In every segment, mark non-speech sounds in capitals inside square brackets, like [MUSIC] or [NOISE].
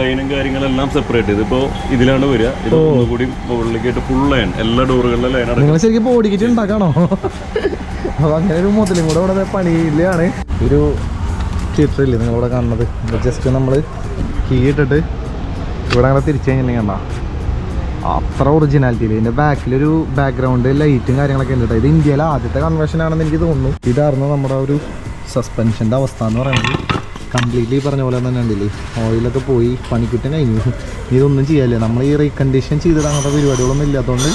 ലൈനും കാര്യങ്ങളെല്ലാം സെപ്പറേറ്റ് ഇതിപ്പോ ഇതിലാണ് വരിക. ഇത് ഒന്നുകൂടി മുകളിലേക്കായിട്ട് ഫുൾ ലൈൻ എല്ലാ ഡോറുകളിലും ലൈൻ നിങ്ങൾ ശരിക്കും കിറ്റ് ഉണ്ടാക്കാണോ? അപ്പൊ അങ്ങനെ ഒരു മുതലും കൂടെ ഇവിടെ പണിയിലാണ്. ഒരു തിയേറ്ററില്ലേ നിങ്ങളിവിടെ കാണുന്നത്? ജസ്റ്റ് നമ്മൾ കീ ഇട്ടിട്ട് ഇവിടെ അങ്ങനെ തിരിച്ചു കഴിഞ്ഞിട്ടുണ്ടെങ്കിൽ കണ്ടോ? അത്ര ഒറിജിനാലിറ്റിയിൽ ഇതിന്റെ ബാക്കിലൊരു ബാക്ക്ഗ്രൗണ്ട് ലൈറ്റും കാര്യങ്ങളൊക്കെ ഉണ്ട്. ഇത് ഇന്ത്യയിലെ ആദ്യത്തെ കൺവെൻഷൻ ആണെന്ന് എനിക്ക് തോന്നുന്നു. ഇതായിരുന്നു നമ്മുടെ ഒരു സസ്പെൻഷന്റെ അവസ്ഥ എന്ന് പറയുന്നത്. കംപ്ലീറ്റ്ലി പറഞ്ഞ പോലെ തന്നെ ഉണ്ടല്ലേ? ഓയിലൊക്കെ പോയി പണിക്കിട്ടാൻ കഴിഞ്ഞു. ഇതൊന്നും ചെയ്യാല്ലേ നമ്മൾ ഈ റീകണ്ടീഷൻ ചെയ്തിട്ട് അങ്ങനത്തെ പരിപാടികളൊന്നും ഇല്ലാത്തതുകൊണ്ട്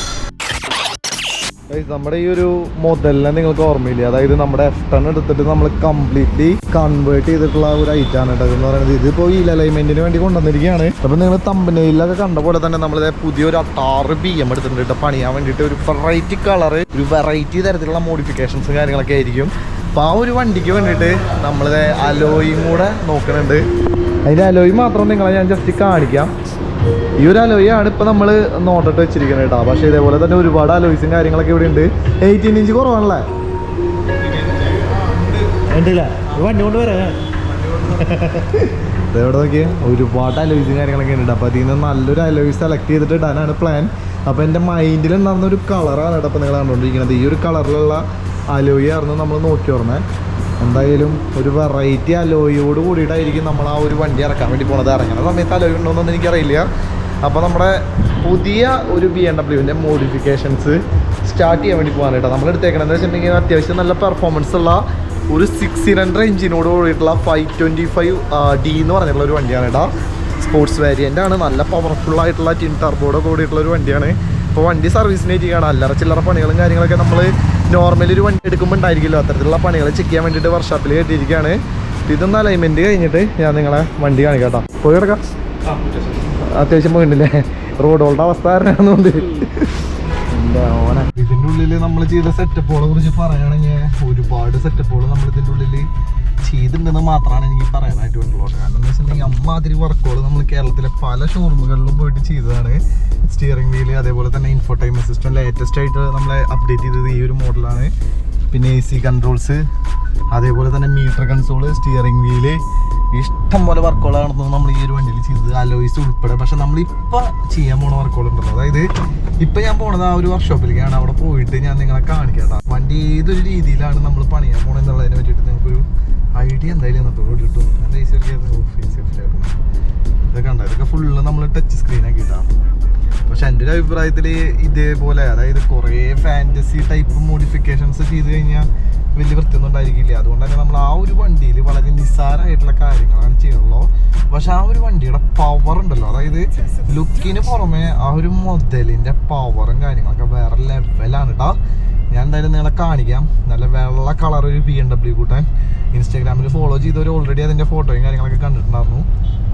നമ്മുടെ ഈ ഒരു മുതലിനെ നിങ്ങൾക്ക് ഓർമ്മയില്ല? അതായത് നമ്മുടെ എഫ് ടൺ എടുത്തിട്ട് നമ്മൾ കംപ്ലീറ്റ്ലി കൺവേർട്ട് ചെയ്തിട്ടുള്ള ഒരു ഐറ്റം ആണ് കേട്ടോ എന്ന് പറയുന്നത്. ഇതിപ്പോ ഈ അലൈൻമെന്റിന് വേണ്ടി കൊണ്ടുവന്നിരിക്കുകയാണ്. അപ്പോൾ നിങ്ങൾ തമ്പനയിലൊക്കെ കണ്ട പോലെ തന്നെ നമ്മൾ പുതിയൊരു അട്ടാറ് ബി എം എടുത്തിട്ടുണ്ട് കേട്ടോ. പണിയാൻ വേണ്ടിയിട്ട് ഒരു വെറൈറ്റി കളർ ഒരു വെറൈറ്റി തരത്തിലുള്ള മോഡിഫിക്കേഷൻസും കാര്യങ്ങളൊക്കെ ആയിരിക്കും. അപ്പോൾ ആ ഒരു വണ്ടിക്ക് വേണ്ടിയിട്ട് നമ്മൾ അലോയും കൂടെ നോക്കുന്നുണ്ട് അതിന്റെ അലോയി മാത്രം നിങ്ങളെ ഞാൻ ജസ്റ്റ് കാണിക്കാം. ഈ ഒരു അലോയാണ് ഇപ്പൊ നമ്മൾ നോട്ടിട്ട് വെച്ചിരിക്കുന്നത് കേട്ടോ പക്ഷേ ഇതേപോലെ തന്നെ ഒരുപാട് അലോയ്സും കാര്യങ്ങളൊക്കെ ഇവിടെ ഉണ്ട്. എയ്റ്റീൻ ഇഞ്ച് കുറവാണല്ലേ? വണ്ടി കൊണ്ട് വരാം. [LAUGHS] ഇവിടെ നോക്കിയേ? ഒരുപാട് അലോയ്സും കാര്യങ്ങളൊക്കെ ഉണ്ട് അപ്പോൾ അതിൽ നിന്ന് നല്ലൊരു അലോയ്സ് സെലക്ട് ചെയ്തിട്ട് ഇടാനാണ് പ്ലാൻ അപ്പോൾ എന്റെ മൈൻഡിൽ ഉണ്ടാകുന്ന ഒരു കളറാണ് കേട്ടോ അപ്പോൾ നിങ്ങൾ കണ്ടുകൊണ്ടിരിക്കുന്നത് ഈ ഒരു കളറിലുള്ള അലോയി ആയിരുന്നു നമ്മൾ നോക്കി ഓർമ്മേ. എന്തായാലും ഒരു വെറൈറ്റി അലോയോട് കൂടിയിട്ടായിരിക്കും നമ്മൾ ആ ഒരു വണ്ടി ഇറക്കാൻ വേണ്ടി പോണത്. ഇറങ്ങുന്ന സമയത്ത് അലോയ് ഉണ്ടോയെന്നൊന്നും എനിക്കറിയില്ല. അപ്പോൾ നമ്മുടെ പുതിയ ഒരു ബി എം ഡബ്ല്യുവിന്റെ മോഡിഫിക്കേഷൻസ് സ്റ്റാർട്ട് ചെയ്യാൻ വേണ്ടി പോകാൻ കേട്ടോ. നമ്മൾ എടുത്തേക്കണമെന്ന് വെച്ചിട്ടുണ്ടെങ്കിൽ അത്യാവശ്യം നല്ല പെർഫോമൻസ് ഉള്ള ഒരു സിക്സ് സിലിണ്ടർ എഞ്ചിനോട് കൂടിയിട്ടുള്ള ഫൈവ് ട്വന്റി ഫൈവ് ഡി എന്ന് പറഞ്ഞിട്ടുള്ള ഒരു വണ്ടിയാണ് കേട്ടോ. സ്പോർട്സ് വേരിയന്റ് ആണ്. നല്ല പവർഫുൾ ആയിട്ടുള്ള ടിൻ ടർബോഡൊക്കെ കൂടിയിട്ടുള്ള ഒരു വണ്ടിയാണ്. ഇപ്പോൾ വണ്ടി സർവീസിന് ഇരിക്കുകയാണ് അല്ലറ ചില്ലറ പണികളും കാര്യങ്ങളൊക്കെ നമ്മൾ നോർമലി ഒരു വണ്ടി എടുക്കുമ്പോൾ ഉണ്ടായിരിക്കില്ല. അത്തരത്തിലുള്ള പണികൾ ചെക്ക് ചെയ്യാൻ വേണ്ടിയിട്ട് വർക്ക്ഷോപ്പിൽ കയറ്റിയിരിക്കുകയാണ് ഇതൊന്ന് അലൈൻമെന്റ് കഴിഞ്ഞിട്ട് ഞാൻ നിങ്ങളെ വണ്ടി കാണിക്കാം കേട്ടോ പോയി കിടക്കാം. അത്യാവശ്യം പോയിട്ടില്ലേ? റോഡുകളുടെ അവസ്ഥ ആരാണെന്നുണ്ട് ഇതിന്റെ ഉള്ളിൽ നമ്മൾ ചെയ്ത സെറ്റപ്പുകളെ കുറിച്ച് പറയുകയാണെങ്കിൽ ഒരുപാട് സെറ്റപ്പുകൾ നമ്മൾ ഇതിന്റെ ഉള്ളിൽ ചെയ്തിട്ടുണ്ടെന്ന് മാത്രമാണ് എനിക്ക് പറയാനായിട്ട് വേണ്ടുള്ളൂ കാരണം എന്ന് വെച്ചിട്ടുണ്ടെങ്കിൽ അമ്മാതിരി വർക്കുകൾ നമ്മൾ കേരളത്തിലെ പല ഷോറൂമുകളിലും പോയിട്ട് ചെയ്തതാണ്. സ്റ്റിയറിംഗ് വീൽ അതേപോലെ തന്നെ ഇൻഫോടൈൻമെന്റ് സിസ്റ്റം ലേറ്റസ്റ്റ് ആയിട്ട് നമ്മൾ അപ്ഡേറ്റ് ചെയ്തത് ഈ ഒരു മോഡലാണ് പിന്നെ എ സി കൺട്രോൾസ് അതേപോലെ തന്നെ മീറ്റർ കൺസോൾ സ്റ്റിയറിംഗ് വീൽ ഇഷ്ടം പോലെ വർക്കുകൾ നമ്മൾ ഈ ഒരു വണ്ടിയിൽ ചെയ്തത്. അലോയ്സ് ഉൾപ്പെടെ. പക്ഷെ നമ്മളിപ്പോൾ ചെയ്യാൻ പോണ വർക്കുകൾ ഉണ്ടല്ലോ. അതായത് ഇപ്പം ഞാൻ പോണത് ആ ഒരു വർക്ക്ഷോപ്പിലേക്കാണ് അവിടെ പോയിട്ട് ഞാൻ നിങ്ങളെ കാണിക്കാം വണ്ടി ഏതൊരു രീതിയിലാണ് നമ്മൾ പണിയാൻ പോണെന്നുള്ളതിനെ പറ്റിയിട്ട് നിങ്ങൾക്കൊരു ഐഡിയ എന്തായാലും എന്നത്തോട് കിട്ടും നല്ല ഈസിയായിരുന്നു ഇതൊക്കെ ഉണ്ടായിരുന്നു ഇതൊക്കെ ഫുള്ള് നമ്മൾ ടച്ച് സ്ക്രീനൊക്കെ ആക്കിയിട്ടാണ് പക്ഷെ എന്റെ ഒരു അഭിപ്രായത്തിൽ ഇതേപോലെ അതായത് കുറേ ഫാന്റസി ടൈപ്പ് മോഡിഫിക്കേഷൻസ് ചെയ്ത് കഴിഞ്ഞാൽ വലിയ വൃത്തിയൊന്നും ഉണ്ടായിരിക്കില്ല. അതുകൊണ്ട് തന്നെ നമ്മൾ ആ ഒരു വണ്ടിയിൽ വളരെ നിസ്സാരമായിട്ടുള്ള കാര്യങ്ങളാണ് ചെയ്യുള്ളൂ പക്ഷെ ആ ഒരു വണ്ടിയുടെ പവർ ഉണ്ടല്ലോ. അതായത് ലുക്കിന് പുറമെ ആ ഒരു മുതലിന്റെ പവറും കാര്യങ്ങളൊക്കെ വേറെ ലെവലാണ് കേട്ടോ ഞാൻ എന്തായാലും നിങ്ങളെ കാണിക്കാം. നല്ല വെള്ള കളർ ഒരു ബി എം ഡബ്ല്യു കൂട്ടാൻ. ഇൻസ്റ്റാഗ്രാമിൽ ഫോളോ ചെയ്തവർ ഓൾറെഡി അതിന്റെ ഫോട്ടോയും കാര്യങ്ങളൊക്കെ കണ്ടിട്ടുണ്ടായിരുന്നു.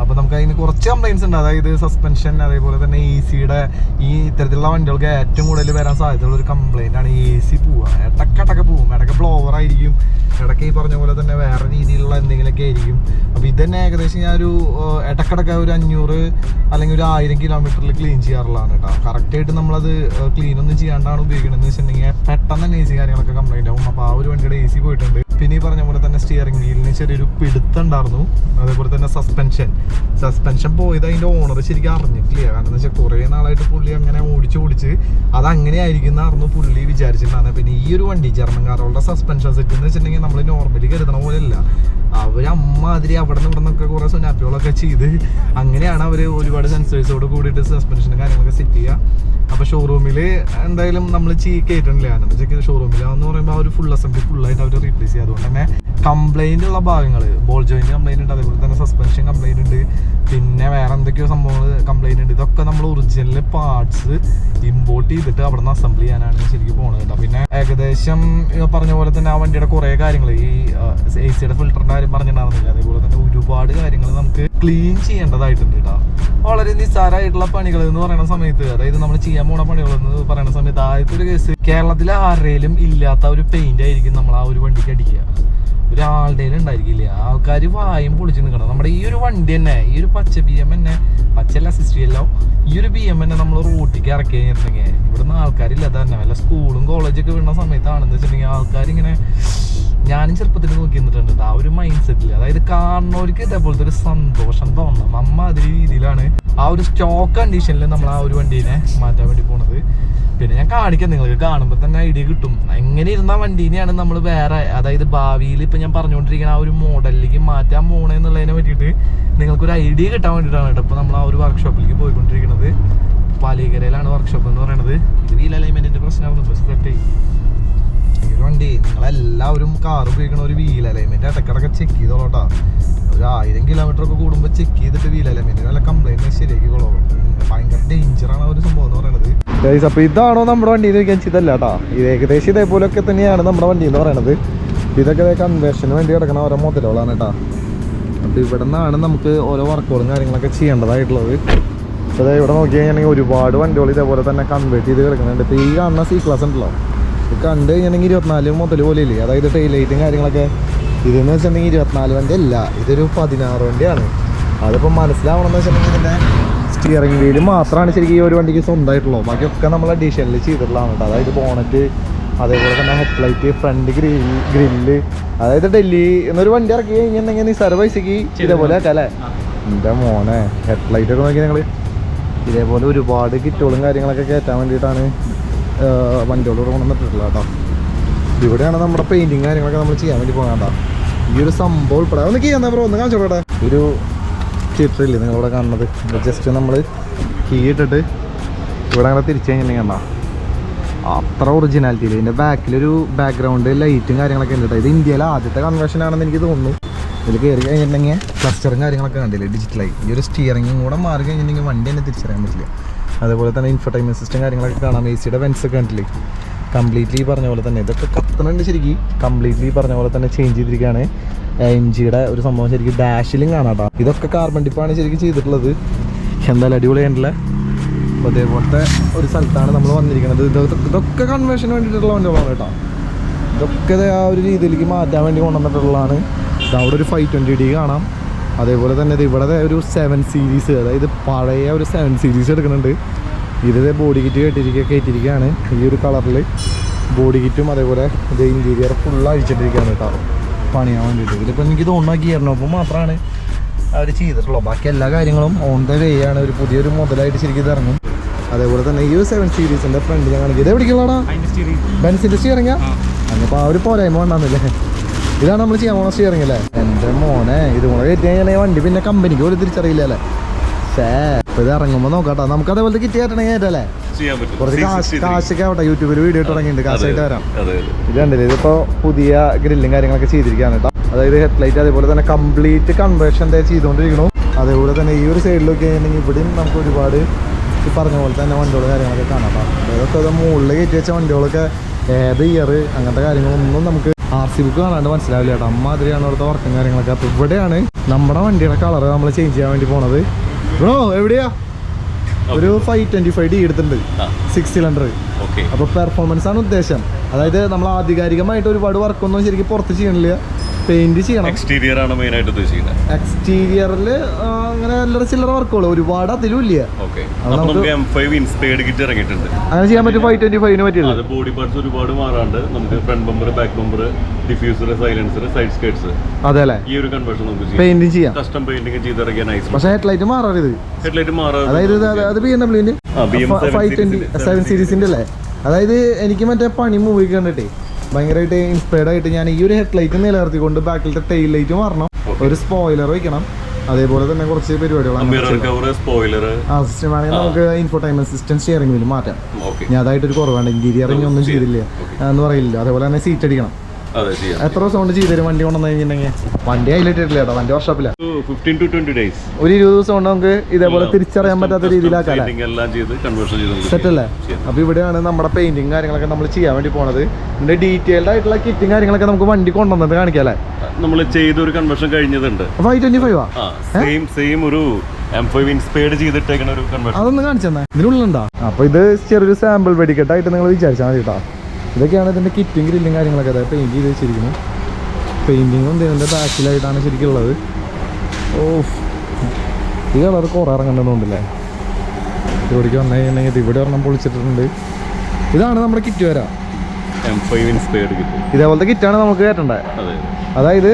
അപ്പോൾ നമുക്ക് അതിന് കുറച്ച് കംപ്ലൈൻസ് ഉണ്ട്. അതായത് സസ്പെൻഷൻ അതേപോലെ തന്നെ എ സിയുടെ ഈ ഇത്തരത്തിലുള്ള വണ്ടികൾക്ക് ഏറ്റവും കൂടുതൽ വരാൻ സാധ്യതയുള്ള ഒരു കംപ്ലൈന്റ് ആണ് എ സി പോവുക ഇടക്കിടക്ക് പോവും. ഇടയ്ക്ക് ബ്ലോവർ ആയിരിക്കും. ഇടയ്ക്ക് ഈ പറഞ്ഞ പോലെ തന്നെ വേറെ രീതിയിലുള്ള എന്തെങ്കിലുമൊക്കെ ആയിരിക്കും. അപ്പോൾ ഇതന്നെ ഏകദേശം ഞാൻ ഒരു ഇടക്കിടക്ക് ഒരു അഞ്ഞൂറ് അല്ലെങ്കിൽ ഒരു ആയിരം കിലോമീറ്ററിൽ ക്ലീൻ ചെയ്യാറുള്ളതാണ് കേട്ടോ. കറക്റ്റായിട്ട് നമ്മളത് ക്ലീൻ ഒന്നും ചെയ്യാണ്ടാണ് എന്ന് വെച്ചിട്ടുണ്ടെങ്കിൽ പെട്ടെന്ന് തന്നെ എ സി കാര്യങ്ങളൊക്കെ കംപ്ലൈന്റ് ആവും. അപ്പോൾ ആ ഒരു വണ്ടിയുടെ എ സി പോയിട്ടുണ്ട്. പിന്നെ ഈ പറഞ്ഞ പോലെ തന്നെ സ്റ്റിയറിംഗ് വീലിന് ചെറിയൊരു പിടുത്തുണ്ടായിരുന്നു അതേപോലെ തന്നെ സസ്പെൻഷൻ സസ്പെൻഷൻ പോയത് അതിന്റെ ഓണർ ശരിക്കും അറിഞ്ഞിട്ടില്ല. കാരണം എന്ന് വെച്ചാൽ കുറേ നാളായിട്ട് പുള്ളി അങ്ങനെ ഓടിച്ച് ഓടിച്ച് അത് അങ്ങനെ ആയിരിക്കുന്നതായിരുന്നു പുള്ളി വിചാരിച്ചിട്ടുണ്ടായിരുന്നത്. പിന്നെ ഈ ഒരു വണ്ടി ജർമ്മൻകാരുടെ സസ്പെൻഷൻ സെറ്റ് എന്ന് വെച്ചിട്ടുണ്ടെങ്കിൽ നമ്മൾ നോർമലി കരുതണ പോലെയല്ല. അവർ അമ്മാതിരി അവിടെ നിന്ന് ഇവിടെ നിന്നൊക്കെ കുറേ സ്നാപ്പുകളൊക്കെ ചെയ്ത് അങ്ങനെയാണ് അവർ ഒരുപാട് സെൻസേഴ്സോട് കൂടിയിട്ട് സസ്പെൻഷനും കാര്യങ്ങളൊക്കെ സെറ്റ് ചെയ്യുക. അപ്പോൾ ഷോറൂമിൽ എന്തായാലും നമ്മൾ ചീ കയറ്റണില്ല കാരണം എന്ന് പറയുമ്പോൾ ഒരു ഫുൾ അസംബ്ലി ഫുള്ളായിട്ട് അവർ റീപ്ലേസ് ചെയ്യുക. അതുകൊണ്ട് തന്നെ കംപ്ലൈന്റ് ഉള്ള ഭാഗങ്ങൾ ബോൾ ജോയിന്റ് കംപ്ലൈന്റ് ഉണ്ട് അതേപോലെ തന്നെ സസ്പെൻഷൻ കംപ്ലൈന്റ് ഉണ്ട് പിന്നെ വേറെ എന്തൊക്കെയോ സംഭവങ്ങൾ കംപ്ലൈന്റ് ഉണ്ട്. ഇതൊക്കെ നമ്മൾ ഒറിജിനൽ പാർട്സ് ഇമ്പോർട്ട് ചെയ്തിട്ട് അവിടെ നിന്ന് അസംബിൾ ചെയ്യാനാണ് ശരിക്കും പോകുന്നത് കേട്ടോ. പിന്നെ ഏകദേശം പറഞ്ഞ പോലെ തന്നെ ആ വണ്ടിയുടെ കുറേ കാര്യങ്ങൾ ഈ എ സിയുടെ ഫിൽറ്ററിന്റെ കാര്യം പറഞ്ഞിട്ടുണ്ടായിരുന്നില്ല. അതേപോലെ തന്നെ ഒരുപാട് കാര്യങ്ങൾ നമുക്ക് ക്ലീൻ ചെയ്യേണ്ടതായിട്ടുണ്ട് കേട്ടോ. വളരെ നിസ്സാരമായിട്ടുള്ള പണികൾ എന്ന് പറയുന്ന സമയത്ത് അതായത് നമ്മൾ ചെയ്യാൻ പോണ പണികൾ എന്ന് പറയുന്ന സമയത്ത് ആദ്യത്തെ ഒരു കേസ് കേരളത്തിലെ ആരുടെയും ഇല്ലാത്ത ഒരു പെയിന്റ് ആയിരിക്കും നമ്മൾ ആ ഒരു വണ്ടിക്ക് അടിക്കുക. ഒരാളുടെ ഉണ്ടായിരിക്കില്ല. ആൾക്കാർ വായും പൊളിച്ച് നിൽക്കണം നമ്മുടെ ഈ ഒരു വണ്ടി തന്നെ ഈ ഒരു പച്ച ബി എം തന്നെ പച്ചല്ല സിസ്റ്റി എല്ലാം ഈ ഒരു ബി എം എന്നെ നമ്മൾ റോട്ടിക്ക് ഇറക്കി കഴിഞ്ഞിട്ടുണ്ടെങ്കിൽ ഇവിടുന്ന് ആൾക്കാരില്ല. തന്നെ. വല്ല സ്കൂളും കോളേജൊക്കെ വീണ സമയത്താണെന്ന് വെച്ചിട്ടുണ്ടെങ്കിൽ ആൾക്കാരിങ്ങനെ ഞാനും ചെറുപ്പത്തിൽ നോക്കി നിന്നിട്ടുണ്ട് ആ ഒരു മൈൻഡ് സെറ്റിൽ അതായത് കാണുന്നവർക്ക് ഇതേപോലത്തെ ഒരു സന്തോഷം തോന്നണം. അമ്മ അതേ രീതിയിലാണ് ആ ഒരു സ്റ്റോക്ക് കണ്ടീഷനിൽ നമ്മൾ ആ ഒരു വണ്ടീനെ മാറ്റാൻ വേണ്ടി പോണത്. പിന്നെ ഞാൻ കാണിക്കാം നിങ്ങൾക്ക് കാണുമ്പോൾ തന്നെ ഐഡിയ കിട്ടും. എങ്ങനെ ഇരുന്ന വണ്ടീനെയാണ് നമ്മൾ വേറെ അതായത് ഭാവിയിൽ ഇപ്പം ഞാൻ പറഞ്ഞുകൊണ്ടിരിക്കുന്ന ആ ഒരു മോഡലിലേക്ക് മാറ്റാൻ പോണെന്നുള്ളതിനെ പറ്റിയിട്ട് നിങ്ങൾക്കൊരു ഐഡിയ കിട്ടാൻ വേണ്ടിയിട്ടാണ് കേട്ടോ ഇപ്പോൾ നമ്മൾ ആ ഒരു വർക്ക്ഷോപ്പിലേക്ക് പോയിക്കൊണ്ടിരിക്കുന്നത് പാലീകരയിലാണ് വർക്ക്ഷോപ്പ് എന്ന് പറയുന്നത് ഇത് വീൽ അലൈൻമെന്റിന്റെ പ്രശ്നമാണ് ബസ് സെറ്റ് വണ്ടി. നിങ്ങളെല്ലാവരും കാർ ഉപയോഗിക്കണ ഒരു വീൽ അലൈൻമെന്റ് ഇടക്കിടക്ക് ചെക്ക് ചെയ്തോളൂട്ടാ ഒരു ആയിരം കിലോമീറ്റർ ഒക്കെ കൂടുമ്പോൾ ചെക്ക് ചെയ്തിട്ട് വീൽ അലൈൻമെന്റ് നല്ല കംപ്ലൈന്റ് ശരിയാക്കിക്കോളൂ. ഭയങ്കര ആണ് ഒരു സംഭവം എന്ന് പറയുന്നത് അപ്പൊ ഇതാണോ നമ്മുടെ വണ്ടി ചോദിക്കാൻ ഇതല്ല കേട്ടാ ഇത് ഏകദേശം ഇതേപോലൊക്കെ തന്നെയാണ് നമ്മുടെ വണ്ടി എന്ന് പറയുന്നത് ഇതൊക്കെ കൺവേഷന് വേണ്ടി കിടക്കണ ഓരോ മുതലുകളാണ് കേട്ടാ അപ്പൊ ഇവിടെ നിന്നാണ് നമുക്ക് ഓരോ വർക്കുകളും കാര്യങ്ങളൊക്കെ ചെയ്യേണ്ടതായിട്ടുള്ളത്. അപ്പോൾ ഇവിടെ നോക്കി കഴിഞ്ഞാൽ ഒരുപാട് വണ്ടികൾ ഇതേപോലെ തന്നെ കൺവേർട്ട് ചെയ്ത് കിടക്കുന്നുണ്ട്. ഇപ്പോൾ ഈ കാണുന്ന സി ക്ലാസ് ഉണ്ടല്ലോ. ഇത് കണ്ടു കഴിഞ്ഞിട്ടുണ്ടെങ്കിൽ ഇരുപത്തിനാല് മുതൽ പോലെ ഇല്ലേ അതായത് ടൈലൈറ്റും കാര്യങ്ങളൊക്കെ. ഇതെന്ന് വെച്ചിട്ടുണ്ടെങ്കിൽ ഇരുപത്തിനാല് വണ്ടി അല്ല ഇതൊരു പതിനാറ് വണ്ടിയാണ്. അതിപ്പോൾ മനസ്സിലാവണമെന്ന് വെച്ചിട്ടുണ്ടെങ്കിൽ ഇതിന്റെ സ്റ്റിയറിംഗ് വീൽ മാത്രമാണ് ശരിക്കും ഈ ഒരു വണ്ടിക്ക് സ്വന്തമായിട്ടുള്ളൂ ബാക്കിയൊക്കെ നമ്മൾ അഡീഷണൽ ചെയ്തിട്ടുള്ളതാണ് കേട്ടോ. അതായത് ബോണറ്റ് അതേപോലെ തന്നെ head headlight front grill grill അതായത് ഡൽഹി എന്നൊരു വണ്ടി ഇറക്കി കഴിഞ്ഞിട്ടുണ്ടെങ്കിൽ നിസ്സാര പൈസക്ക് ഇതേപോലെ ആക്കാല്ലേ എന്റെ മോനെ ഹെഡ്ലൈറ്റ് ഒക്കെ നോക്കി ഞങ്ങൾ ഇതേപോലെ ഒരുപാട് കിറ്റുകളും കാര്യങ്ങളൊക്കെ കയറ്റാൻ വേണ്ടിയിട്ടാണ് വണ്ടിയോട് വന്നിട്ടില്ല കേട്ടോ. ഇവിടെയാണ് നമ്മുടെ പെയിന്റിങ് കാര്യങ്ങളൊക്കെ നമ്മൾ ചെയ്യാൻ വേണ്ടി പോകാണ്ട ഈ ഒരു സംഭവം ഉൾപ്പെടെ. ഒന്ന് ചെയ്യാൻ ബ്രോ ഒന്ന് കാണിച്ചോട്ടെ ഒരു ചിത്രമില്ലേ നിങ്ങളിവിടെ കാണുന്നത്? ജസ്റ്റ് നമ്മൾ കീ ഇട്ടിട്ട് ഇവിടെ അങ്ങനെ തിരിച്ചു കഴിഞ്ഞിട്ടുണ്ടെങ്കിൽ അത്ര ഒറിജിനാലിറ്റി ഒറിജിനാലിറ്റിയിൽ ഇതിന്റെ ബാക്കിലൊരു ബാക്ക്ഗ്രൗണ്ട് ലൈറ്റും കാര്യങ്ങളൊക്കെ ഉണ്ട് ഇത് ഇന്ത്യയിലെ ആദ്യത്തെ കൺവെൻഷൻ ആണെന്ന് എനിക്ക് തോന്നുന്നു. ഇതിൽ കയറി കഴിഞ്ഞിട്ടുണ്ടെങ്കിൽ ക്ലസ്റ്ററും കാര്യങ്ങളൊക്കെ കണ്ടില്ലേ? ഡിജിറ്റലായി ഈ ഒരു സ്റ്റിയറിങ്ങും കൂടെ മാറി കഴിഞ്ഞിട്ടുണ്ടെങ്കിൽ വണ്ടി തന്നെ തിരിച്ചറിയാൻ പറ്റില്ല. അതേപോലെ തന്നെ ഇൻഫർടൈൻമെന്റ് സിസ്റ്റം കാര്യങ്ങളൊക്കെ കാണാം. എ സിയുടെ വെൻസ് ഒക്കെ കണ്ടില്ലേ? കംപ്ലീറ്റ്ലി പറഞ്ഞ പോലെ തന്നെ. ഇതൊക്കെ കത്തണുണ്ട് ശരിക്കും. കംപ്ലീറ്റ്ലി പറഞ്ഞ പോലെ തന്നെ ചേഞ്ച് ചെയ്തിരിക്കുകയാണ്. എം ജിയുടെ ഒരു സംഭവം ശരിക്കും ഡാഷിലും കാണാം കേട്ടോ ഇതൊക്കെ കാർബൺ ഡിപ്പാണ് ശരിക്കും ചെയ്തിട്ടുള്ളത്. എന്തായാലും അടിപൊളിയായിട്ടില്ല അപ്പോൾ അതേപോലത്തെ ഒരു സ്ഥലത്താണ് നമ്മൾ വന്നിരിക്കുന്നത്. ഇതൊക്കെ കൺവേർഷന് വേണ്ടിയിട്ടുള്ള വണ്ടികളാണ് കേട്ടോ ഇതൊക്കെ ആ ഒരു രീതിയിലേക്ക് മാറ്റാൻ വേണ്ടി കൊണ്ടുവന്നിട്ടുള്ളതാണ്. അവിടെ ഒരു ഫൈവ് ട്വന്റി ഡി കാണാം. അതേപോലെ തന്നെ ഇത് ഇവിടെ ഒരു സെവൻ സീരീസ് അതായത് പഴയ ഒരു സെവൻ സീരീസ് എടുക്കുന്നുണ്ട്. ഇത് ബോഡി കിറ്റ് കെട്ടിരിക്കുക കയറ്റിരിക്കുകയാണ് ഈ ഒരു കളറിൽ ബോഡി കിറ്റും അതേപോലെ ഇത് ഇന്റീരിയർ ഫുൾ അഴിച്ചിട്ടിരിക്കുകയാണ് കേട്ടോ പണിയാൻ വേണ്ടിയിട്ട്. ഇതിലിപ്പോൾ എനിക്ക് തോന്നുന്ന ഗിയറിനൊപ്പം മാത്രമാണ് അവർ ചെയ്തിട്ടുള്ളൂ. ബാക്കി എല്ലാ കാര്യങ്ങളും ഓൺ ദ വേ ആണ്. ഒരു പുതിയൊരു മുതലായിട്ട് ശരിക്കും ഇത് ഇറങ്ങും. അതേപോലെ തന്നെ ഈ ഒരു സെവൻ സീരീസിന്റെ ഫ്രണ്ട് ഞാൻ കാണിക്കും ഇത് എവിടേക്കുള്ളതാ ബെൻസിന്റെ സ്റ്റിയറിംഗാ അപ്പോൾ ആ? ഒരു പോരായ്മ വേണ്ടെന്നില്ലേ ഇതാണ് നമ്മൾ ചെയ്യാൻ പോണ സ്റ്റിയറിംഗ് അല്ലേ? എന്റെ മോനെ ഇത് കൂടെ കയറ്റി കഴിഞ്ഞാൽ വണ്ടി പിന്നെ കമ്പനിക്ക് പോലും തിരിച്ചറിയില്ല അല്ലേ? ഷേ ഇപ്പൊ ഇത് ഇറങ്ങുമ്പോൾ നോക്കാട്ടോ. നമുക്ക് അതേപോലെ കിറ്റ് കയറ്റണേ കയറ്റല്ലേ കുറച്ച് കാശ് കാശൊക്കെ ആവട്ടെ യൂട്യൂബിൽ വീഡിയോ തുടങ്ങിയിട്ടുണ്ട്. കാശായിട്ട് വരാം. ഇത് കണ്ടില്ലേ ഇതിപ്പോൾ പുതിയ ഗ്രില്ലും കാര്യങ്ങളൊക്കെ ചെയ്തിരിക്കുകയാണ് കേട്ടോ. അതായത് ഹെഡ് ലൈറ്റ് അതേപോലെ തന്നെ കംപ്ലീറ്റ് കൺവേർഷൻ ചെയ്തുകൊണ്ടിരിക്കണു അതേപോലെ തന്നെ ഈ ഒരു സൈഡിലൊക്കെ ആയിരുന്നെങ്കിൽ ഇവിടെയും നമുക്ക് ഒരുപാട് ഈ പറഞ്ഞ പോലെ തന്നെ വണ്ടികളും കാര്യങ്ങളൊക്കെ കാണാം അതൊക്കെ അത് മുകളിൽ കയറ്റി വെച്ച വണ്ടികളൊക്കെ ഏത് ഇയർ അങ്ങനത്തെ കാര്യങ്ങളൊന്നും നമുക്ക് ആർ സി ബുക്ക് കാണാണ്ട് മനസ്സിലാവില്ല കേട്ടോ. അമ്മാതിരിയാണ് അവിടുത്തെ വർക്കും കാര്യങ്ങളൊക്കെ. അപ്പോൾ ഇവിടെയാണ് നമ്മുടെ വണ്ടിയുടെ കളർ നമ്മൾ ചേഞ്ച് ചെയ്യാൻ വേണ്ടി പോണത്. ബ്രോ എവിടെയാ? ഒരു ഫൈവ് ട്വന്റി ഫൈവ് ഡി എടുത്തിട്ടുണ്ട്. സിക്സ് സിലിണ്ടർ അപ്പൊ അപ്പോൾ പെർഫോമൻസ് ആണ് ഉദ്ദേശം. അതായത് നമ്മൾ ആധികാരികമായിട്ട് ഒരുപാട് വർക്കൊന്നും ശരിക്കും പുറത്ത് ചെയ്യണില്ല. പെയിന്റ് ചെയ്യണം. എക്സ്റ്റീരിയർ ആണ് മെയിൻ ആയിട്ട് ഉദ്ദേശിക്കുന്നത്. എക്സ്റ്റീരിയറിൽ അങ്ങനെ എല്ലാ ചില്ലറ വർക്കുകൾ ഒരുപാട് അതിലും ഇല്ല. അങ്ങനെ ചെയ്യാൻ പറ്റും ഫൈവ് ട്വന്റി ഫൈവിന് പറ്റിയത്. അത് ബോഡി പാർട്സ് ഒരുപാട് മാറാണ്ട്. നമുക്ക് front bumper back bumper diffuser silencer side skirts അതെ അല്ലേ? ഈ ഒരു കൺവേർഷൻ നമുക്ക് ചെയ്യാം. പെയിന്റ് ചെയ്യാം. കസ്റ്റം പെയിന്റിംഗ് ചെയ്തിറങ്ങിയ നൈസ് പക്ഷേ ഹെഡ്ലൈറ്റ് ഹെഡ് ഹെഡ്ലൈറ്റ് മാറാ അതായത് അത് ബി എം ഡബ്ല്യൂന്റെ ഫൈവ് ട്വന്റി സെവൻ സീരീസിന്റെ അല്ലേ? അതായത് എനിക്ക് മറ്റേ പണി മൂവി കണ്ടിട്ടേ. ഭയങ്കരമായിട്ട് ഇൻസ്പയർഡ് ആയിട്ട് ഞാൻ ഈ ഒരു ഹെഡ് ലൈറ്റ് നിലനിർത്തിക്കൊണ്ട് ബാക്കിലത്തെ ടെയിൽ ലൈറ്റ് മാറണം. ഒരു സ്പോയിലർ വയ്ക്കണം അതേപോലെ തന്നെ കുറച്ച് പരിപാടികളാണ് മിറർ കവർ സ്പോയിലർ ആ സിസ്റ്റം ആണെങ്കിൽ നമുക്ക് ഇൻഫോടൈൻമെന്റ് സിസ്റ്റം സ്റ്റിയറിംഗ് വീൽ മാറ്റാം. ഞാൻ അതായിട്ട് ഒരു കുറവാണ്. ഇന്റീരിയർ ഇനി ഒന്നും ചെയ്തില്ല. എന്ന് പറയില്ല അതേപോലെ തന്നെ സീറ്റ് അടിക്കണം. എത്ര ദിവസം കൊണ്ട് ചെയ്തു തരും വണ്ടി കൊണ്ടുവന്നു കഴിഞ്ഞിട്ടുണ്ടെങ്കിൽ? വണ്ടി ഹൈലൈറ്റ് കേട്ടോ വണ്ടി വർഷോപ്പില്ല ഫിഫ്റ്റീൻ ടു ട്വന്റി ഡേയ്സ് ഒരു ഇരുപത് ദിവസം കൊണ്ട് നമുക്ക് ഇതേപോലെ തിരിച്ചറിയാൻ പറ്റാത്ത രീതിയിലാക്കാം അല്ലേ എല്ലാം ചെയ്ത് കൺവേർഷൻ ചെയ്ത് സെറ്റ് അല്ലേ? ചെയ്യാം. അപ്പൊ ഇവിടെയാണ് നമ്മുടെ പെയിന്റിങ് കാര്യങ്ങളൊക്കെ നമ്മൾ ചെയ്യാൻ വേണ്ടി പോണത്. ഇതിന്റെ ഡീറ്റെയിൽഡ് ആയിട്ടുള്ള കിറ്റും കാര്യങ്ങളൊക്കെ നമുക്ക് വണ്ടി കൊണ്ടുവന്നിട്ട് കാണിക്കാല്ലേ? നമ്മൾ ചെയ്ത ഒരു കൺവേർഷൻ കഴിഞ്ഞതുണ്ട്. ഫൈവ് ട്വന്റി ഫൈവ് ആ? ആ സെയിം സെയിം ഒരു അതൊന്ന് കാണിച്ചെന്നാ. ഇതിനുള്ളിലുണ്ടോ? അപ്പൊ ഇത് ചെറിയൊരു സാമ്പിൾ വെടിക്കെട്ടായിട്ട് നിങ്ങൾ വിചാരിച്ചാൽ മതി കേട്ടോ ഇതൊക്കെയാണ് ഇതിന്റെ കിറ്റും ഗ്രില്ലും കാര്യങ്ങളൊക്കെ. അതായത് പെയിന്റ് ചെയ്ത് വെച്ചിരിക്കുന്നു പെയിന്റിങ്ങും ഇതിന്റെ ബാക്കിലായിട്ടാണ് ശരിക്കും ഉള്ളത്. ഓ ഈ കളർ കുറേ ഇറങ്ങുന്നുണ്ടല്ലേ? ഇവിടേക്ക് വന്നു കഴിഞ്ഞിട്ടുണ്ടെങ്കിൽ ഇവിടെ ഒരെണ്ണം പൊളിച്ചിട്ടുണ്ട്. ഇതാണ് നമ്മുടെ കിറ്റ് വരാം. ഇൻസ്പയർഡ് കിട്ടും. ഇതേപോലത്തെ കിറ്റാണ് നമുക്ക് കയറ്റേണ്ടത് അതെ. അതായത്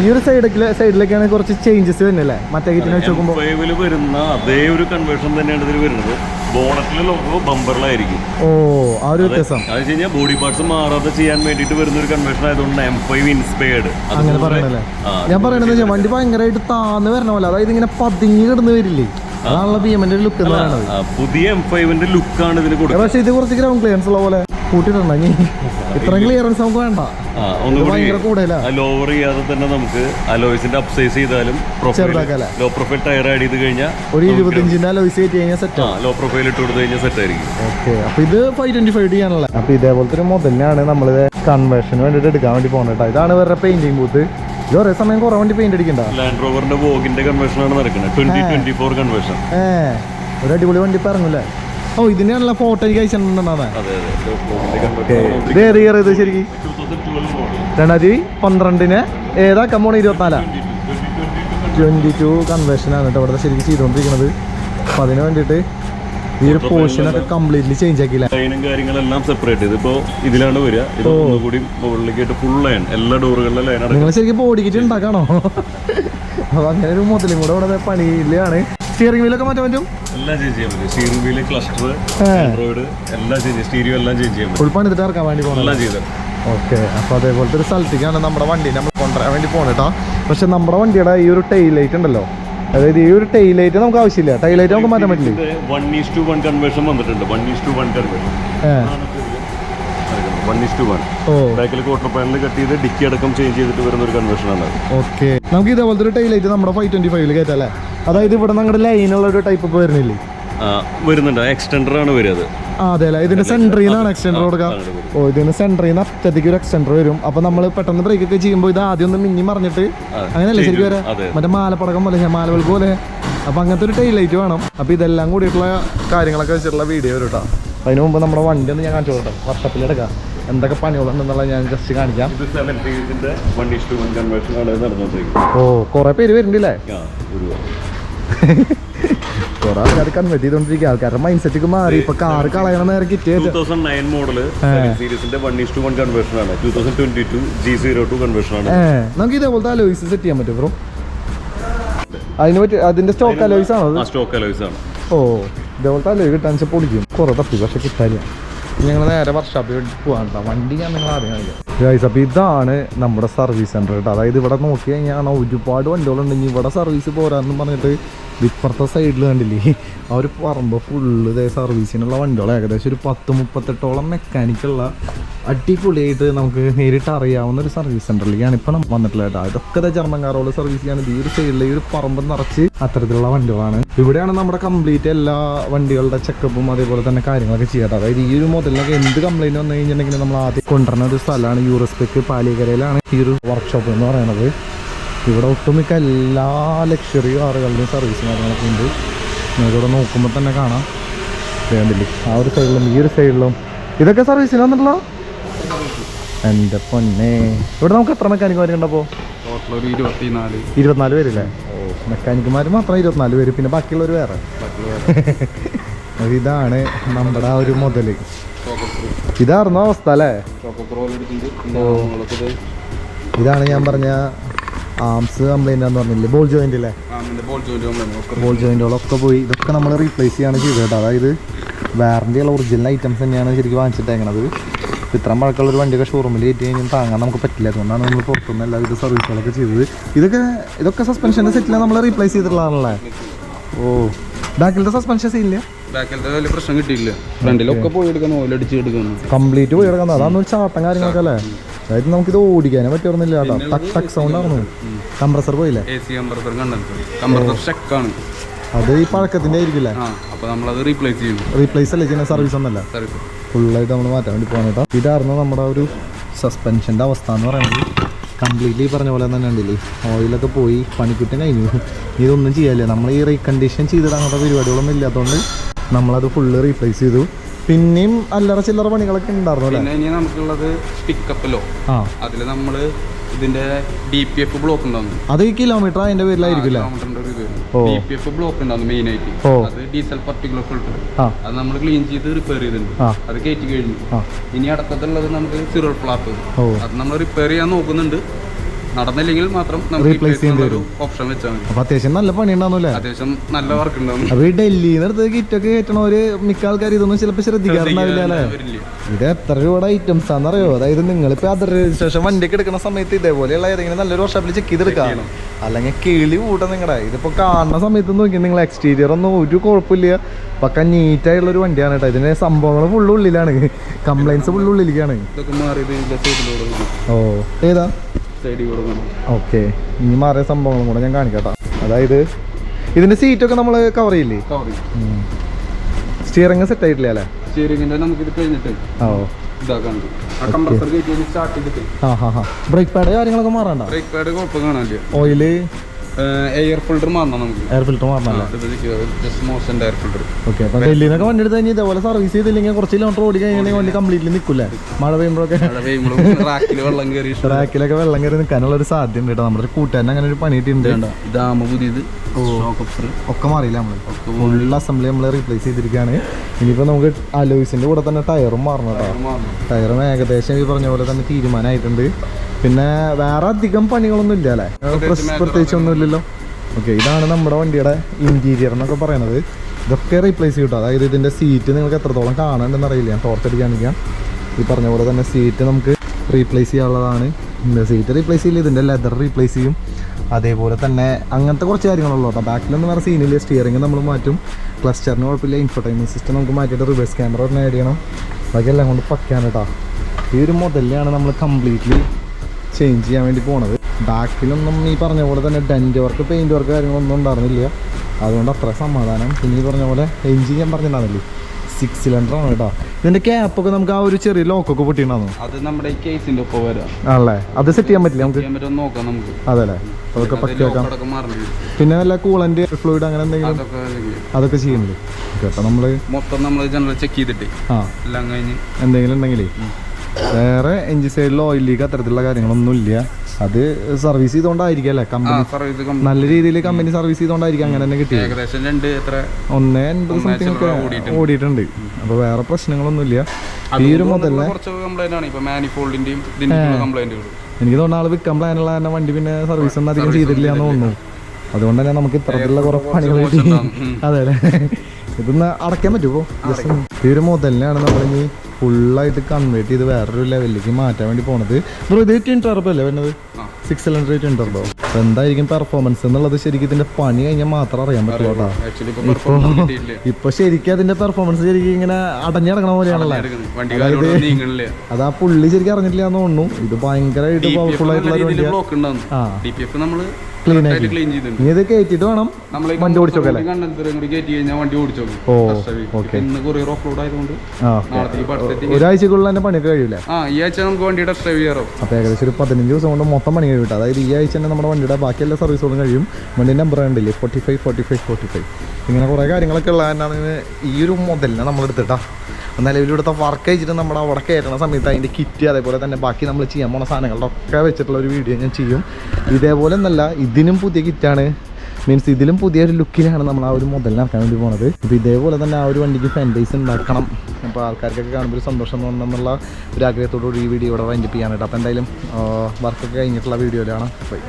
ഈ ഒരു സൈഡ് സൈഡിലേക്കാണ് കുറച്ച് ചേഞ്ചസ് വരുന്നില്ലേ? മറ്റേ കിറ്റിനെ വെച്ച് നോക്കുമ്പോൾ ഫൈവിൽ വരുന്ന അതേ ഒരു കൺവേർഷൻ തന്നെയാണ് ഇതിൽ വരുന്നത്. ബോണറ്റിലെ ലോഗോ ബമ്പറിലായിരിക്കും ഓ ആ ഒരു വ്യത്യാസം. അത് കഴിഞ്ഞാൽ ബോഡി പാർട്സ് മാറാതെ ചെയ്യാൻ വേണ്ടിയിട്ട് വരുന്ന ഒരു കൺവേർഷൻ ആയതുകൊണ്ട് എം ഫൈവ് ഇൻസ്പയർഡ് അങ്ങനെ പറയണല്ലേ? ഞാൻ പറയണത് വണ്ടി ഭയങ്കരമായിട്ട് താന്ന് വരണ പോലെ. അതായത് ഇങ്ങനെ പതിങ്ങി കിടന്ന് വരില്ലേ? അതാണല്ലോ ബി എമ്മിന്റെ ലുക്ക് എന്ന് പറയുന്നത് പുതിയ എം ഫൈവിന്റെ ലുക്കാണ് ഇതിന് കൊടുക്കുന്നത് പക്ഷെ ഇത് കുറച്ച് ഗ്രൗണ്ട് ക്ലിയൻസ് ഉള്ള പോലെ. കൂട്ടിയിട്ടുണ്ടെങ്കിൽ ഇത്രയും ക്ലിയറൻസ് നമുക്ക് വേണ്ട. ഒന്നുകൂടി ഭയങ്കര കൂടുതലാ ലോവർ ചെയ്യാതെ തന്നെ നമുക്ക് അലോയ്സിന്റെ അപ്സൈസ് ചെയ്താലും? ലോ പ്രൊഫൈൽ ടയർ ആഡ് ചെയ്ത് കഴിഞ്ഞാൽ ഒരു ഇരുപത്തിയഞ്ചിന്റെ അലോയ്സ് കയറ്റി കഴിഞ്ഞാൽ സെറ്റ് ആ ലോ പ്രൊഫൈൽ ഇട്ട് കൊടുത്തു കഴിഞ്ഞാൽ സെറ്റ് ആയിരിക്കും. ഓക്കെ. അപ്പൊ ഇത് ഫൈവ് ട്വന്റി ഫൈവ് ചെയ്യാനുള്ള അപ്പൊ ഇതേപോലത്തെ ഒരു മുതലിനാണ് നമ്മൾ കൺവേർഷന് വേണ്ടിയിട്ട് എടുക്കാൻ വേണ്ടി പോകുന്നത് ഇതാണ് വേറെ പെയിന്റിംഗ് ബൂത്ത് ഇത് ഒരേ സമയം കുറെ വണ്ടി പെയിന്റ് അടിക്കണ്ട. ലാൻഡ് റോവറിന്റെ വോഗിന്റെ കൺവേർഷൻ ആണ് നടക്കുന്നത് ട്വന്റി ട്വന്റി ഫോർ കൺവേർഷൻ ഏ. ഒരു അടിപൊളി വണ്ടി ഇപ്പൊ ഓ ഇതിനുള്ള ഫോട്ടോ എനിക്ക് അയച്ചിട്ടുണ്ടെന്നാണ് ഇത് ഏത് ഇയർ ഇത് ശരിക്കും? രണ്ടായിരത്തി പന്ത്രണ്ടിന് ഏതാ കമ്മോണ് ഇരുപത്തിനാലാ? ട്വന്റി ടു കൺവേർഷനാണ് കേട്ടോ ഇവിടെ ശരിക്കും ചെയ്തുകൊണ്ടിരിക്കുന്നത് അപ്പൊ അതിന് വേണ്ടിയിട്ട് ഈ ഒരു പോർഷനൊക്കെ കംപ്ലീറ്റ്ലി ചേഞ്ച് ആക്കിയില്ല? ലൈനും കാര്യങ്ങളെല്ലാം സെപ്പറേറ്റ് ഇതിപ്പോ ഇതിലാണ് വരിക. ഇത് ഒന്നുകൂടി മുകളിലേക്കായിട്ട് ഫുൾ ലൈൻ എല്ലാ ഡോറുകളിലും ലൈൻ നിങ്ങൾ ശരിക്കും ബോഡി കിറ്റ് ഉണ്ടാക്കാണോ? അപ്പൊ അങ്ങനെ ഒരു മുതലും കൂടെ ഇവിടെ പണിയിലാണ്. സ്റ്റിയറിംഗ് വീലൊക്കെ മാറ്റാൻ പറ്റും? എല്ലാം ചേഞ്ച് ചെയ്യാൻ പറ്റും. സ്റ്റിയറിംഗ് വീൽ ക്ലസ്റ്റർ ആൻഡ്രോയിഡ് എല്ലാം ചേഞ്ച് സ്റ്റീരിയോ എല്ലാം ചേഞ്ച് ചെയ്യാൻ പറ്റും. ഫുൾ പണി എടുത്തിട്ട് ഇറക്കാൻ വേണ്ടി പോകണം എല്ലാം ചെയ്തത് ഓക്കെ. അപ്പോൾ അതേപോലത്തെ ഒരു സ്ഥലത്തേക്കാണ് നമ്മുടെ വണ്ടി നമ്മൾ കൊണ്ടുവരാൻ വേണ്ടി പോകുന്നത് കേട്ടോ പക്ഷെ നമ്മുടെ വണ്ടിയുടെ ഈ ഒരു ടൈൽ ലൈറ്റ് ഉണ്ടല്ലോ. അതായത് ഈ ഒരു ടൈൽ ലൈറ്റ് നമുക്ക് ആവശ്യമില്ല. ടൈൽ ലൈറ്റ് നമുക്ക് മാറ്റാൻ പറ്റില്ല? One is to one conversion വന്നിട്ടുണ്ട്. One is to one conversion one is to one ബാക്കിൽ ക്വാർട്ടർ പാനൽ കട്ട് ചെയ്ത് ഡിക്കി അടക്കം ചേഞ്ച് ചെയ്തിട്ട് വരുന്ന ഒരു കൺവെർഷൻ ആണ്. ഓക്കെ നമുക്ക് ഇതേപോലത്തെ ഒരു ടൈൽ ലൈറ്റ് നമ്മുടെ ഫൈവ് ട്വന്റി ഫൈവിൽ കയറ്റാം അല്ലേ അതായത് ഇവിടെ നമ്മുടെ ലൈനുള്ള ഒരു ടൈപ്പ് ഇപ്പോൾ വരുന്നില്ലേ? വരുന്നുണ്ട്. എക്സ്റ്റൻഡർ ആണ് വരുന്നത് അതെ. അല്ലെ? ഇതിന്റെ സെന്ററിൽ നിന്നാണ് എക്സ്റ്റൻഡർ കൊടുക്കുക. ഓ ഇതിന് സെന്ററിൽ നിന്ന് അറ്റത്തേക്ക് ഒരു എക്സ്റ്റൻഡർ വരും. അപ്പൊ നമ്മൾ പെട്ടെന്ന് ബ്രേക്ക് ഒക്കെ ചെയ്യുമ്പോൾ ഇത് ആദ്യം ഒന്ന് മിന്നി മറിഞ്ഞിട്ട്. അങ്ങനെയല്ലേ ശരിക്കും വരാ. മറ്റേ മാലപ്പടക്കം പോലെ മാലവൾക്ക് പോലെ. അപ്പൊ അങ്ങനത്തെ ഒരു ടൈലൈറ്റ് വേണം. അപ്പൊ ഇതെല്ലാം കൂടിയിട്ടുള്ള കാര്യങ്ങളൊക്കെ വെച്ചിട്ടുള്ള വീഡിയോ വരും കേട്ടോ അതിന് മുമ്പ് നമ്മുടെ വണ്ടി ഒന്ന് ഞാൻ കാണിച്ചു കൊടുക്കാം. വർഷപ്പിലെടുക്കാം എന്തൊക്കെ പണികളുണ്ടെന്നുള്ളത് ഞാൻ ജസ്റ്റ് കാണിക്കാം. ഓ കുറെ പേര് വരുന്നുണ്ടല്ലേ? [LAUGHS] കുറെ ആൾക്കാർ കൺവേർട്ട് ചെയ്തോണ്ടിരിക്കുക ആൾക്കാരുടെ മൈൻഡ് സെറ്റ് മാറി. ഇപ്പൊ കാർ കളയണ നേരെ കിറ്റ് മോഡൽ സീരീസിന്റെ വൺ ഈസ് വൺ കൺവേർഷൻ ആണ്. Two thousand twenty two G zero two conversion ആണ് നമുക്ക് ഇതേപോലത്തെ അലോയ്സ് സെറ്റ് ചെയ്യാൻ പറ്റും ബ്രോ അതിന് പറ്റി അതിന്റെ സ്റ്റോക്ക് അലോയ്സ് ആണോ സ്റ്റോക്ക് അലോയ്സ് ആണ്. ഓ ഇതേപോലത്തെ അലോയ് കിട്ടാൻ പൊളിക്കും. കുറെ തപ്പി പക്ഷെ കിട്ടാനില്ല. ഞങ്ങൾ നേരെ വർക്ക്ഷോപ്പിൽ പോകാൻ വണ്ടി ഞാൻ നിങ്ങൾ അറിയാം ഗൈസ് ഇതാണ് നമ്മുടെ സർവീസ് സെന്റർ കേട്ടോ അതായത് ഇവിടെ നോക്കി കഴിഞ്ഞാൽ ഒരുപാട് വണ്ടികളുണ്ടെങ്കിൽ ഇവിടെ സർവീസ് പോരാന്ന് പറഞ്ഞിട്ട് ഇപ്പുറത്തെ സൈഡിൽ കണ്ടില്ലേ? അവർ പറമ്പ് ഫുള്ള് സർവീസിനുള്ള വണ്ടികൾ ഏകദേശം ഒരു പത്ത് മുപ്പത്തെട്ടോളം മെക്കാനിക്കുള്ള അടിപൊളിയായിട്ട് നമുക്ക് നേരിട്ട് അറിയാവുന്ന ഒരു സർവീസ് സെന്ററിലേക്കാണ് ഇപ്പൊ നമ്മൾ വന്നിട്ടുള്ളത് കേട്ടോ. ഇതൊക്കെ ദേ ജർമ്മൻ കാറോൾ സർവീസ് ചെയ്യാൻ ഈ ഒരു സൈഡിലെ ഒരു പറമ്പ് നിറച്ച് അത്തരത്തിലുള്ള വണ്ടികളാണ്. ഇവിടെയാണ് നമ്മുടെ കംപ്ലീറ്റ് എല്ലാ വണ്ടികളുടെ ചെക്കപ്പും അതേപോലെ തന്നെ കാര്യങ്ങളൊക്കെ ചെയ്യാറ് അതായത് ഈ ഒരു മുതലിനൊക്കെ എന്ത് കംപ്ലൈന്റ് വന്നു കഴിഞ്ഞിട്ടുണ്ടെങ്കിൽ നമ്മൾ ആദ്യം കൊണ്ടുവരുന്ന ഒരു സ്ഥലമാണ് യൂറോസ്പെക്ക് പാലിക്കരയിലാണ് ഈ ഒരു വർക്ക്ഷോപ്പ് എന്ന് പറയുന്നത്. ഇവിടെ ഒട്ടുമിക്ക എല്ലാ ലക്ഷറി കാറുകളുടെയും സർവീസും കാര്യങ്ങളൊക്കെ ഉണ്ട്. നിങ്ങൾക്കിവിടെ നോക്കുമ്പോൾ തന്നെ കാണാം. വേണ്ടില്ലേ ആ ഒരു സൈഡിലും ഈ ഒരു സൈഡിലും ഇതൊക്കെ സർവീസിന് വന്നിട്ടുള്ളോ എന്റെ പൊന്നെ. ഇവിടെ നമുക്ക് എത്ര ഒരു ഇരുപത്തിനാല്. പേരില്ലേ ഓ മെക്കാനിക്കുമാർ മാത്രം ഇരുപത്തിനാല് പേര് പിന്നെ ബാക്കിയുള്ളവർ വേറെ. [LAUGHS] ഇതാണ് നമ്മുടെ ആ ഒരു മുതൽ ഇതായിരുന്നു അവസ്ഥ അല്ലേ? ഇതാണ് ഞാൻ പറഞ്ഞ ആംസ് കംപ്ലൈന്റ് എന്ന് പറഞ്ഞില്ലേ? ബോൾ ജോയിന്റ് അല്ലേ ബോൾ ജോയിന്റുകളൊക്കെ ജോയിന്റുകളൊക്കെ പോയി. ഇതൊക്കെ നമ്മൾ റീപ്ലേസ് ചെയ്യാണ് ചെയ്തത്. അതായത് വാറണ്ടി ഉള്ള ഒറിജിനൽ ഐറ്റംസ് തന്നെയാണ് ശരിക്കും വാങ്ങിച്ചിട്ടേക്കണത്. ഇപ്പം ഇത്ര മഴക്കുള്ള ഒരു വണ്ടിയൊക്കെ ഷോറൂമിൽ കയറ്റി കഴിഞ്ഞാൽ താങ്ങാൻ നമുക്ക് പറ്റില്ല. അതുകൊണ്ടാണ് നമ്മൾ പുറത്തുനിന്ന് എല്ലാവിധ സർവീസുകളൊക്കെ ചെയ്തത്. ഇതൊക്കെ ഇതൊക്കെ സസ്പെൻഷന്റെ സെറ്റിലാണ് നമ്മൾ റീപ്ലേസ് ചെയ്തിട്ടുള്ളതാണല്ലേ ഓ ബാക്കിലത്തെ സസ്പെൻഷൻ സീനില്ല ബാക്കിലത്തെ വലിയ പ്രശ്നം കിട്ടിയില്ല. ഫ്രണ്ടിലൊക്കെ പോയി എടുക്കണം ഓലടിച്ച് എടുക്കുന്നു കംപ്ലീറ്റ് പോയി എടുക്കുന്നത് അതാണ് ചാട്ടം കാര്യങ്ങളൊക്കെ അല്ലേ? അതായത് ഇത് ഓടിക്കാനേ പറ്റുന്നില്ല കേട്ടോ. ടക് ടക് സൗണ്ട് ആയിരുന്നു കംപ്രസർ പോയില്ലേ? എ സി കമ്പ്രസർ കണ്ടത് കമ്പ്രസർ സ്റ്റക്കാണ് അത് ഈ പഴക്കത്തിന്റെ ആയിരിക്കില്ലേ? അപ്പൊ നമ്മളത് റീപ്ലേസ് ചെയ്യും റീപ്ലേസ് അല്ലേ ചെയ്യുന്ന സർവീസ് ഒന്നല്ല? ഫുൾ ഫുള്ളായിട്ട് നമ്മൾ മാറ്റാൻ വേണ്ടി പോകാൻ കേട്ടോ. ഇതായിരുന്നു നമ്മുടെ ഒരു സസ്പെൻഷന്റെ അവസ്ഥ എന്ന് പറയുന്നത്. കംപ്ലീറ്റ്ലി പറഞ്ഞ പോലെ തന്നെ ഉണ്ടല്ലേ ഓയിലൊക്കെ പോയി പണിക്കുറ്റം കഴിഞ്ഞു. ഇതൊന്നും ചെയ്യാല്ലേ? നമ്മൾ ഈ റീകണ്ടീഷൻ ചെയ്തിട്ട് അങ്ങനത്തെ പരിപാടികളൊന്നും ഇല്ലാത്തതുകൊണ്ട് നമ്മളത് ഫുള്ള് റീപ്ലേസ് ചെയ്തു. പിന്നെയും അല്ലറ ചില്ലറ പണികളൊക്കെ ഉണ്ടായിരുന്നു പിന്നെ ഇനി നമുക്കുള്ളത് പിക്കപ്പിലോ ആ. അതിൽ നമ്മൾ ഇതിന്റെ ഡി പി എഫ് ബ്ലോക്ക് ഉണ്ടാകുന്നു അത് ഈ കിലോമീറ്റർ അതിന്റെ പേരിലായിരിക്കും ഡി പി എഫ് ബ്ലോക്ക് ഉണ്ടാവും മെയിൻ ആയിട്ട്. അത് ഡീസൽ പർട്ടിക്കുലർ ഫിൽട്ടർ അത് നമ്മൾ ക്ലീൻ ചെയ്ത് റിപ്പയർ ചെയ്തിട്ടുണ്ട്. അത് കയറ്റി കഴിഞ്ഞു. ഇനി അടുത്തതുള്ളത് നമുക്ക് സിറൽ ഫ്ലാപ്പ് അത് നമ്മൾ റിപ്പയർ ചെയ്യാൻ നോക്കുന്നുണ്ട്. നടന്നില്ലെങ്കിൽ മാത്രം റീപ്ലേസ് ചെയ്യേണ്ടി വരും. ഓപ്ഷൻ വെച്ചാൽ മതി. അപ്പൊ അത്യാവശ്യം നല്ല പണി ഉണ്ടാവുന്നല്ലേ അത്യാവശ്യം നല്ല വർക്ക് ഉണ്ടാവും അപ്പൊ ഈ ഡൽഹിയിൽ നിന്ന് എടുത്ത് കിറ്റൊക്കെ കയറ്റണവര് മിക്ക ആൾക്കാർ ഇതൊന്നും ചിലപ്പോൾ ശ്രദ്ധിക്കാറുണ്ടാവില്ല അല്ലേ. ഇത് എത്ര രൂപയുടെ ഐറ്റംസ് ആണെന്നറിയോ? അതായത് നിങ്ങളിപ്പോ അതർ രജിസ്ട്രേഷൻ വണ്ടിക്ക് എടുക്കുന്ന സമയത്ത് ഇതേപോലെയുള്ള ഏതെങ്കിലും നല്ലൊരു വർഷത്തിൽ ചെക്ക് ചെയ്തെടുക്കാം. അല്ലെങ്കിൽ കിളി കൂട്ടം നിങ്ങളുടെ ഇതിപ്പോൾ കാണുന്ന സമയത്ത് നോക്കി നിങ്ങൾ എക്സ്റ്റീരിയർ ഒന്നും ഒരു കുഴപ്പമില്ല. പക്ക നീറ്റായിട്ടുള്ളൊരു വണ്ടിയാണ് കേട്ടോ. ഇതിന്റെ സംഭവങ്ങൾ ഫുള്ള് ഉള്ളിലാണ്. കംപ്ലൈൻസ് ഫുള്ള് ഉള്ളിലേക്കാണ് ഓ ഏതാ? ഓക്കെ. ഇനി മാറിയ സംഭവങ്ങളും കൂടെ ഞാൻ കാണിക്കട്ടോ. അതായത് ഇതിന്റെ സീറ്റൊക്കെ നമ്മൾ കവർ ചെയ്യില്ലേ? സ്റ്റിയറിംഗ് സെറ്റ് ആയിട്ടില്ല അല്ലേ? സ്റ്റിയറിംഗിന്റെ നമുക്ക് ഇത് കഴിഞ്ഞിട്ട്. ഓ. ബ്രേക്ക് പാഡ് കാര്യങ്ങളൊക്കെ മാറണ്ട? ബ്രേക്ക് പാഡ് കുഴപ്പം കാണാനില്ല. ഓയിൽ എയർ ഫിൽറ്റർ മാറണം നമുക്ക്. എയർ ഫിൽറ്റർ മാറണല്ലേ ജസ്റ്റ് മോശം എയർ ഫിൽറ്റർ ഓക്കെ അപ്പൊ ഡൽഹിന്നൊക്കെ വണ്ടി എടുത്ത് കഴിഞ്ഞാൽ ഇതേപോലെ സർവീസ് ചെയ്തില്ലെങ്കിൽ കുറച്ച് കിലോമീറ്റർ ഓടി കഴിഞ്ഞാൽ വണ്ടി കംപ്ലീറ്റ്ലി നിൽക്കില്ല? മഴ പെയ്യുമ്പോഴൊക്കെ? വെള്ളം കയറി ട്രാക്കിലൊക്കെ വെള്ളം കയറി നിൽക്കാനുള്ള ഒരു സാധ്യത ഉണ്ട് കേട്ടോ. നമ്മുടെ കൂട്ടുകാരൻ അങ്ങനെ ഒരു പണി കിട്ടിയിട്ടുണ്ട് ഡാമ് പുതിയത് ഒക്കെ മാറിയില്ല നമ്മൾ ഫുൾ അസംബ്ലി നമ്മൾ റീപ്ലേസ് ചെയ്തിരിക്കുകയാണ്. ഇനിയിപ്പോൾ നമുക്ക് അലോയിസിന്റെ കൂടെ തന്നെ ടയറും മാറണം കേട്ടോ. ടയറും ഏകദേശം ഈ പറഞ്ഞ പോലെ തന്നെ തീരുമാനമായിട്ടുണ്ട്. പിന്നെ വേറെ അധികം പണികളൊന്നും ഇല്ല അല്ലേ? പ്രത്യേകിച്ച് ഒന്നും ഇല്ലല്ലോ ഓക്കെ ഇതാണ് നമ്മുടെ വണ്ടിയുടെ ഇന്റീരിയർ എന്നൊക്കെ പറയുന്നത് ഇതൊക്കെ റീപ്ലേസ് ചെയ്യും അതായത് ഇതിന്റെ സീറ്റ് നിങ്ങൾക്ക് എത്രത്തോളം കാണാണ്ടെന്ന് അറിയില്ല. ഞാൻ ടോർച്ചടി കാണിക്കാം ഈ പറഞ്ഞ പോലെ തന്നെ സീറ്റ് നമുക്ക് റീപ്ലേസ് ചെയ്യാനുള്ളതാണ്. സീറ്റ് റീപ്ലേസ് ചെയ്യില്ല ഇതിന്റെ ലെതർ റീപ്ലേസ് ചെയ്യും. അതേപോലെ തന്നെ അങ്ങനത്തെ കുറച്ച് കാര്യങ്ങളുള്ളൂ കേട്ടോ ബാക്കിലൊന്നും വേറെ സീനില്ല സ്റ്റിയറിംഗ് നമ്മൾ മാറ്റും. ക്ലസ്റ്ററിന് കുഴപ്പമില്ല. ഇൻഫർടൈൻമെന്റ് സിസ്റ്റം നമുക്ക് മാറ്റിയിട്ട് റിവേഴ്സ് ക്യാമറ ഒന്ന് ആഡ് ചെയ്യണം. ബാക്കി എല്ലാം കൊണ്ട് പക്കാണ് കേട്ടോ ഈ ഒരു മുതലാണ് നമ്മൾ കംപ്ലീറ്റ്ലി ചേഞ്ച് ചെയ്യാൻ വേണ്ടി പോണത്. ബാക്കിലൊന്നും ഈ പറഞ്ഞ പോലെ തന്നെ ഡെന്റ് വർക്ക് പെയിന്റ് വർക്ക് കാര്യങ്ങളൊന്നും ഉണ്ടായിരുന്നില്ല. അതുകൊണ്ട് അത്ര സമാധാനം. പിന്നെ ഈ പറഞ്ഞ പോലെ എഞ്ചിൻ ഞാൻ പറഞ്ഞിട്ടുണ്ടായിരുന്നില്ലേ? സിക്സ് സിലിണ്ടർ ആണ് കേട്ടോ. ഇതിന്റെ ക്യാപ്പൊക്കെ നമുക്ക് ആ ഒരു ചെറിയ ലോക്കൊക്കെ പൊട്ടിയിട്ടുണ്ടായിരുന്നു? അത് നമ്മുടെ ഈ കേസിന്റെ ഒപ്പം വരാം. ആണല്ലേ? അത് സെറ്റ് ചെയ്യാൻ പറ്റില്ല നമുക്ക്? നോക്കാം നമുക്ക്. അതെല്ലേ? അതൊക്കെ പറ്റി വെക്കാം പിന്നെ നല്ല കൂളന്റ് ഫ്ലൂയിഡ് അങ്ങനെ എന്തെങ്കിലും? അതൊക്കെ ചെയ്യാം. അതൊക്കെ ചെയ്യുന്നുണ്ട് കേട്ടോ നമ്മൾ മൊത്തം നമ്മൾ ജനറൽ ചെക്ക് ചെയ്തിട്ട് ആ. എല്ലാം കഴിഞ്ഞ് എന്തെങ്കിലും ഉണ്ടെങ്കിലേ. വേറെ എഞ്ചിൻ സൈഡിൽ ഓയിൽ ലീക്ക് അത്തരത്തിലുള്ള കാര്യങ്ങളൊന്നും ഇല്ല അത് സർവീസ് ചെയ്തോണ്ടായിരിക്കും അല്ലേ? കമ്പനി നല്ല രീതിയിൽ കമ്പനി സർവീസ് ചെയ്തോണ്ടായിരിക്കും അങ്ങനെ തന്നെ കിട്ടിയത്. ഒന്നേ എൺപത് സംതിങ് ഒക്കെ ഓടിയിട്ടുണ്ട്. അപ്പൊ വേറെ വേറെ പ്രശ്നങ്ങളൊന്നുമില്ല ഈ ഒരു മുതലേ എനിക്ക് തോന്നുന്ന ആൾ വിൽക്കാൻ പ്ലാനുള്ള തന്നെ വണ്ടി പിന്നെ സർവീസ് ഒന്നും അധികം ചെയ്തിട്ടില്ല എന്ന് തോന്നുന്നു. അതുകൊണ്ട് തന്നെ നമുക്ക് ഇത്തരത്തിലുള്ള കുറെ പണികൾ കിട്ടി അതെ അല്ലേ? ഇതൊന്ന് അടയ്ക്കാൻ പറ്റുമോ? ഈ ഒരു മുതലിനാണ് നമ്മളിനി ഫുള്ളായിട്ട് കൺവേർട്ട് ചെയ്ത് വേറൊരു ലെവലിലേക്ക് മാറ്റാൻ വേണ്ടി പോണത്. ബ്രോ ഇത് എയ്റ്റീൻ ടർബോ അല്ലേ വരുന്നത്. സിക്സ് സിലിണ്ടർ ടിൻ ടർബോ അപ്പോൾ എന്തായിരിക്കും പെർഫോമൻസ് എന്നുള്ളത് ശരിക്കും ഇതിന്റെ പണി കഴിഞ്ഞാൽ മാത്രം അറിയാൻ പറ്റുള്ളൂ ഇപ്പൊ പെർഫോമൻസ് കിട്ടിയില്ല ഇപ്പൊ ശരിക്കും അതിന്റെ പെർഫോമൻസ് ശരിക്കും ഇങ്ങനെ അടഞ്ഞിടക്കണ പോലെയാണല്ലോ? അത് ആ പുള്ളി ശരിക്കും അറിഞ്ഞിട്ടില്ല എന്ന് തോന്നുന്നു. ഇത് ഭയങ്കരമായിട്ട് പവർഫുൾ ആയിട്ടുള്ള ആ. ക്ലീൻ ആക്കി. ക്ലീൻ ചെയ്തിട്ടുണ്ട്. ഇനി ഇത് കയറ്റിട്ട് വേണം വണ്ടി വണ്ടി ഓടിച്ചു ഓ നോക്കും ഓക്കെ ഇന്ന് കൊറിയർ ഓഫ് റോഡ് ആയതുകൊണ്ട് ആ ഒരാഴ്ചക്കുള്ളിൽ തന്നെ പണി കഴിയൂലേ? ആ ഈ ആഴ്ച നമുക്ക് വണ്ടി ടെസ്റ്റ് ഡ്രൈവ് ചെയ്യാറോ? അപ്പോൾ ഏകദേശം ഒരു പതിനഞ്ച് ദിവസം കൊണ്ട് മൊത്തം പണി കഴിയും അതായത് ഈ ആഴ്ച തന്നെ നമ്മുടെ വണ്ടിയുടെ ബാക്കി എല്ലാ സർവീസുകളും കഴിയും. വണ്ടി നമ്പർ ഉണ്ടല്ലേ forty five forty five forty five ഇങ്ങനെ കുറേ കാര്യങ്ങളൊക്കെ ഉള്ള കാരണമാണ് ഈ ഒരു മുതലിനെ നമ്മൾ എന്നാലും നിലവിൽ ഇവിടുത്തെ വർക്ക് അയച്ചിട്ട് നമ്മുടെ അവിടെ കയറ്റണ സമയത്ത് അതിന്റെ കിറ്റ് അതേപോലെ തന്നെ ബാക്കി നമ്മൾ ചെയ്യാൻ പോണ സാധനങ്ങളൊക്കെ വെച്ചിട്ടുള്ള ഒരു വീഡിയോ ഞാൻ ചെയ്യും. ഇതേപോലെ എന്നല്ല ഇതിനും പുതിയ കിറ്റാണ് മീൻസ് ഇതിലും പുതിയൊരു ലുക്കിലാണ് നമ്മൾ ആ ഒരു മുതലിനാക്കാൻ വേണ്ടി പോണത്. അപ്പോൾ ഇതേപോലെ തന്നെ ആ ഒരു വണ്ടിക്ക് ഫാൻഡൈസ് ഉണ്ടാക്കണം. അപ്പോൾ ആൾക്കാർക്കൊക്കെ കാണുമ്പോൾ ഒരു സന്തോഷം തോന്നണമെന്നുള്ള ഒരു ആഗ്രഹത്തോടുകൂടി ഈ വീഡിയോ ഇവിടെ വൈൻഡപ്പ് ചെയ്യാനായിട്ട്. അപ്പോൾ എന്തായാലും വർക്കൊക്കെ കഴിഞ്ഞിട്ടുള്ള വീഡിയോയിലാണ് ബൈ